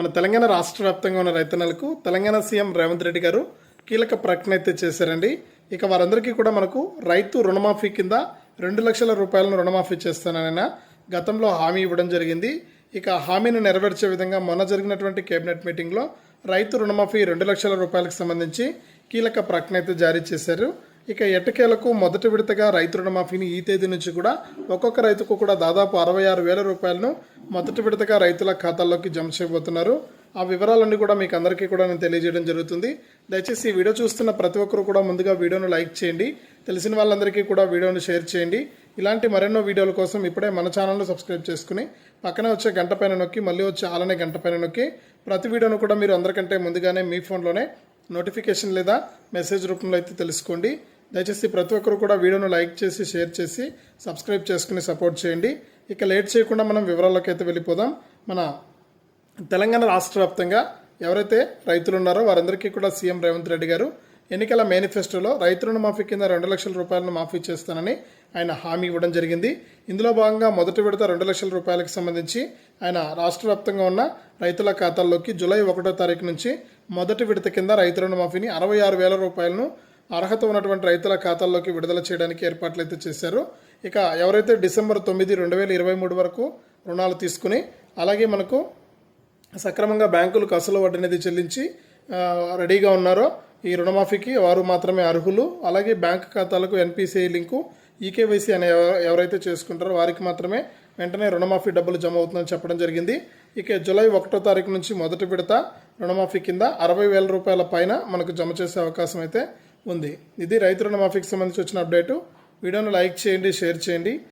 మన తెలంగాణ రాష్ట్ర వ్యాప్తంగా ఉన్న రైతన్నలకు తెలంగాణ సీఎం రేవంత్ రెడ్డి గారు కీలక ప్రకటన అయితే చేశారండి. ఇక వారందరికీ కూడా మనకు రైతు రుణమాఫీ కింద రెండు లక్షల రూపాయలను రుణమాఫీ చేస్తానని గతంలో హామీ ఇవ్వడం జరిగింది. ఇక హామీని నెరవేర్చే విధంగా మొన్న జరిగినటువంటి కేబినెట్ మీటింగ్లో రైతు రుణమాఫీ రెండు లక్షల రూపాయలకు సంబంధించి కీలక ప్రకటన అయితే జారీ చేశారు. ఇక ఎట్టకేలకు మొదటి విడతగా రైతు రుణమాఫీని ఈ తేదీ నుంచి కూడా ఒక్కొక్క రైతుకు కూడా దాదాపు అరవై ఆరు వేల రూపాయలను మొదటి విడతగా రైతుల ఖాతాల్లోకి జమ చేయబోతున్నారు. ఆ వివరాలన్నీ కూడా మీకు అందరికీ కూడా నేను తెలియజేయడం జరుగుతుంది. దయచేసి ఈ వీడియో చూస్తున్న ప్రతి ఒక్కరు కూడా ముందుగా వీడియోను లైక్ చేయండి. తెలిసిన వాళ్ళందరికీ కూడా వీడియోను షేర్ చేయండి. ఇలాంటి మరెన్నో వీడియోల కోసం ఇప్పుడే మన ఛానల్ను సబ్స్క్రైబ్ చేసుకుని పక్కనే వచ్చే గంట పైన నొక్కి మళ్ళీ వచ్చే ఆలనే గంట పైన నొక్కి ప్రతి వీడియోను కూడా మీరు అందరికంటే ముందుగానే మీ ఫోన్లోనే నోటిఫికేషన్ లేదా మెసేజ్ రూపంలో అయితే తెలుసుకోండి. దయచేసి ప్రతి ఒక్కరు కూడా వీడియోను లైక్ చేసి షేర్ చేసి సబ్స్క్రైబ్ చేసుకుని సపోర్ట్ చేయండి. ఇక లేట్ చేయకుండా మనం వివరాల్లోకి అయితే వెళ్ళిపోదాం. మన తెలంగాణ రాష్ట్ర వ్యాప్తంగా ఎవరైతే రైతులు ఉన్నారో వారందరికీ కూడా సీఎం రేవంత్ రెడ్డి గారు ఎన్నికల మేనిఫెస్టోలో రైతు రుణమాఫీ కింద రెండు లక్షల రూపాయలను మాఫీ చేస్తానని ఆయన హామీ ఇవ్వడం జరిగింది. ఇందులో భాగంగా మొదటి విడత రెండు లక్షల రూపాయలకు సంబంధించి ఆయన రాష్ట్ర వ్యాప్తంగా ఉన్న రైతుల ఖాతాల్లోకి జూలై ఒకటో తారీఖు నుంచి మొదటి విడత కింద రైతు రుణమాఫీని అరవై ఆరు వేల రూపాయలను అర్హత ఉన్నటువంటి రైతుల ఖాతాల్లోకి విడుదల చేయడానికి ఏర్పాట్లు అయితే చేశారు. ఇక ఎవరైతే డిసెంబర్ తొమ్మిది రెండు వేల ఇరవై మూడు వరకు రుణాలు తీసుకుని అలాగే మనకు సక్రమంగా బ్యాంకులకు అసలు అనేది చెల్లించి రెడీగా ఉన్నారో ఈ రుణమాఫీకి వారు మాత్రమే అర్హులు. అలాగే బ్యాంక్ ఖాతాలకు ఎన్పిసిఐ లింకు ఈకేవైసీ అనే ఎవరైతే చేసుకుంటారో వారికి మాత్రమే వెంటనే రుణమాఫీ డబ్బులు జమ అవుతుందని చెప్పడం జరిగింది. ఇక జూలై ఒకటో తారీఖు నుంచి మొదటి విడత రుణమాఫీ కింద అరవై వేల రూపాయల పైన మనకు జమ చేసే అవకాశం అయితే ఉంది. ఇది రైతు రుణమాఫీకి సంబంధించి వచ్చిన అప్డేటు. వీడియోను లైక్ చేయండి షేర్ చేయండి.